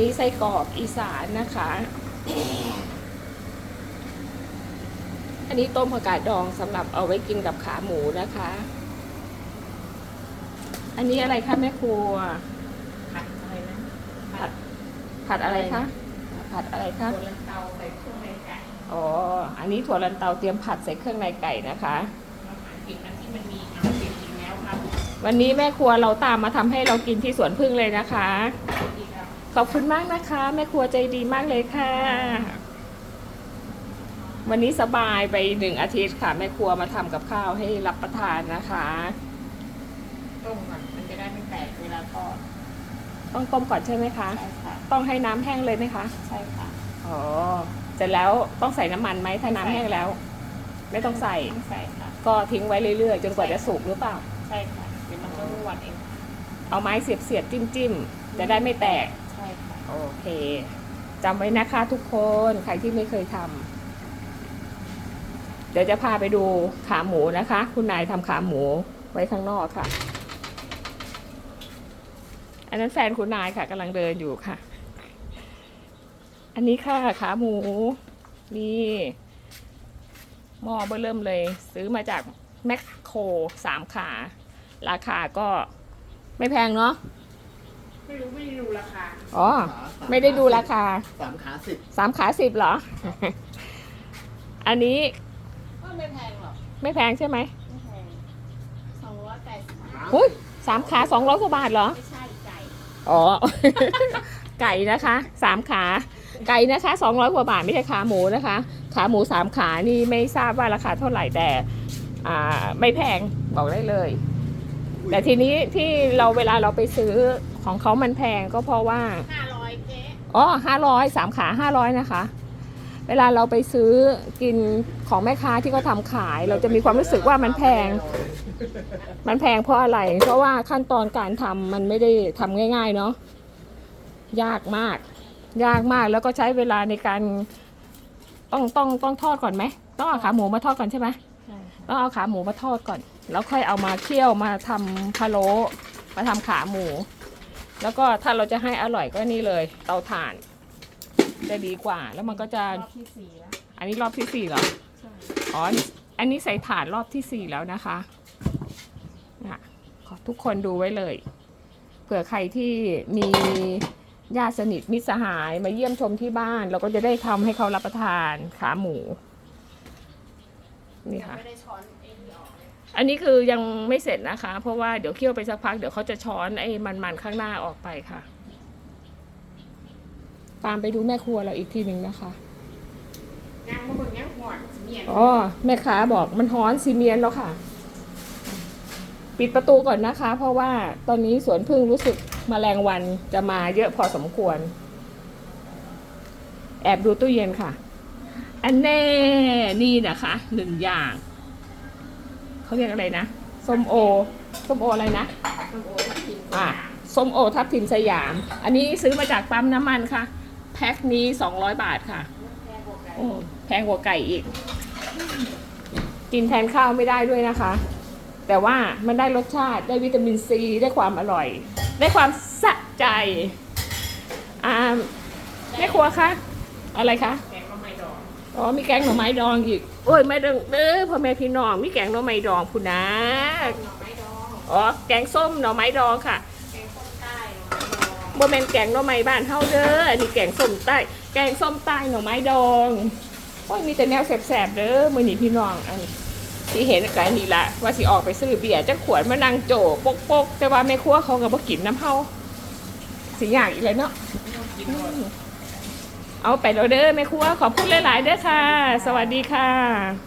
นี้ไส้กรอกอีสานนะคะ อันนี้ต้มผักกาดดองสำหรับเอาไว้กินกับขาหมูนะคะ อันนี้อะไรคะแม่ครัว ผัดอะไรนะผัดผัดอะไรคะผัดอะไรคะโบราณเตาใส่เครื่องในไก่อ๋ออันนี้ถั่วลันเตาเตรียมผัดใส่เครื่องในไก่นะคะเราหากินอันที่มันมีเอาเก็บกินแล้วครับวันนี้แม่ครัวเราตามมาทำให้เรากินที่สวนพึ่งเลยนะคะอีกแล้ว ขอบคุณมากนะคะ แม่ครัวใจดีมากเลยค่ะ วันนี้สบายไปหนึ่งอาทิตย์ค่ะ แม่ครัวมาทำกับข้าวให้รับประทานนะคะต้มก่อนมันจะได้ไม่แตกเวลาทอดต้องต้มก่อนใช่ไหมคะ ใช่ค่ะต้องให้น้ำแห้งเลยไหมคะ ใช่ค่ะอ๋อเสร็จแล้วต้องใส่น้ำมันไหมถ้าน้ำแห้งแล้ว ไม่ต้องใส่ ไม่ใส่ค่ะ ก็ทิ้งไว้เรื่อยๆ จนกว่าจะสุกหรือเปล่า ใช่ค่ะเดี๋ยวมันก็รวนเอง เอาไม้เสียบเสียบๆจิ้มจิ้มๆจะได้ไม่แตกใช่ค่ะ โอเคจำไว้นะคะทุกคนใครที่ไม่เคยทำเดี๋ยวจะพาไปดูขาหมูนะคะ คุณนายทำขาหมูไว้ข้างนอกค่ะ อันนั้นแฟนคุณนายค่ะกำลังเดินอยู่ค่ะ อันนี้ค่ะขาหมูนี่หม้อเบอร์เริ่มเลย ซื้อมาจากแมคโครสามขา ราคาก็ไม่แพงเนาะ ไม่รู้ไม่ได้ดูราคาอ๋อ ไม่ได้ดูราคาสามขาสิบสามขาสิบเหรอ อันนี้ก็ไม่แพงหรอกไม่แพงใช่ไหมไม่แพงสองร้อยแปดสิบหุ้ยสามขาสองร้อยกว่าบาทเหรอ ไม่ใช่ไก่อ๋อ ไก่นะคะสามขา ไก่นะคะสองร้อยกว่าบาทไม่ใช่ขาหมูนะคะ ขาหมูสามขานี่ไม่ทราบว่าราคาเท่าไหร่แต่อ่าไม่แพงบอกได้เลย แต่ทีนี้ที่เราเวลาเราไปซื้อ ของเขามันแพงก็เพราะว่าห้าร้อยเจ๊อ๋อห้าร้อยสามขาห้าร้อยนะคะ เวลาเราไปซื้อกินของแม่ค้าที่เขาทำขาย เราจะมีความรู้สึกว่ามันแพง มันแพงเพราะอะไร เพราะว่าขั้นตอนการทำมันไม่ได้ทำง่าย ๆ เนาะยากมาก ยากมากแล้วก็ใช้เวลาในการต้องต้องต้องทอดก่อนไหมต้องเอาขาหมูมาทอดก่อนใช่ไหมใช่ค่ะต้องเอาขาหมูมาทอดก่อน แล้วค่อยเอามาเคี่ยวมาทำพะโล้มาทำขาหมู แล้วก็ถ้าเราจะให้อร่อยก็นี่เลยเตาถ่าน จะดีกว่า แล้วมันก็จะรอบที่สี่แล้วอันนี้รอบที่สี่เหรอใช่อ๋ออันนี้ใส่ถ่านรอบที่สี่แล้วนะคะนะขอทุกคนดูไว้เลย เผื่อใครที่มีญาติสนิทมิตรสหายมาเยี่ยมชมที่บ้าน เราก็จะได้ทำให้เขารับประทานขาหมู นี่ค่ะไม่ได้ช้อนไอ้นี่ออกเลยอันนี้คือยังไม่เสร็จนะคะ เพราะว่าเดี๋ยวเคี่ยวไปสักพักเดี๋ยวเขาจะช้อนไอ้มันๆข้างหน้าออกไปค่ะ ตามไปดูแม่ครัวเราอีกทีหนึ่งนะคะงานมาเบิ่งยังหอดเมียนอ๋อแม่ค้าบอกมันฮ้อนซีเมียนแล้วค่ะ ปิดประตูก่อนนะคะ เพราะว่าตอนนี้สวนพึ่งรู้สึกมแมลงวันจะมาเยอะพอสมควร แอบดูตู้เย็นค่ะ อันแน่นี่นะคะหนึ่งอย่าง เขาเรียกอะไรนะส้มโอส้มโออะไรนะส้มโอทับทิมอะส้มโอทับทิมสยาม อันนี้ซื้อมาจากปั๊มน้ำมันค่ะ แพ็คนี้ 200 บาทค่ะแพงกว่าไก่โอ้แพงกว่าไก่อีก กินแทนข้าวไม่ได้ด้วยนะคะ แต่ว่ามันได้รสชาติได้วิตามินซี ได้ความอร่อย ได้ความสะใจอ่าแม่ครัวคะอะไรคะแกงมะไม้ด อ๋อมีแกงหน่อไม้ดองอีก โอ้ยไม่เด้อเด้อพ่อแม่พี่น้องมีแกงหน่อไม้ดองคุณนะหน่อไม้ดองอ๋อแกงส้มหน่อไม้ดองค่ะแกงส้มใต้หน่อไม้ดองบ่แม่นแกงหน่อไม้บ้านเฮาเด้ออันนี้แกงส้มใต้ แกงส้มใต้หน่อไม้ดองโอ้ยมีแต่แนวแสบๆเด้อมื้อนี้พี่น้องอันที่เห็นกันนี่ละว่าสิออกไปซื้อเบียร์จักขวดมานั่งโจปกๆแต่ว่าแม่ครัวเขาก็บ่กินน้ำเฮาสิยากอีกแล้วเนาะ เอาไปแล้วเด้อแม่ครัวขอบคุณหลาย ๆ เด้อค่ะ สวัสดีค่ะ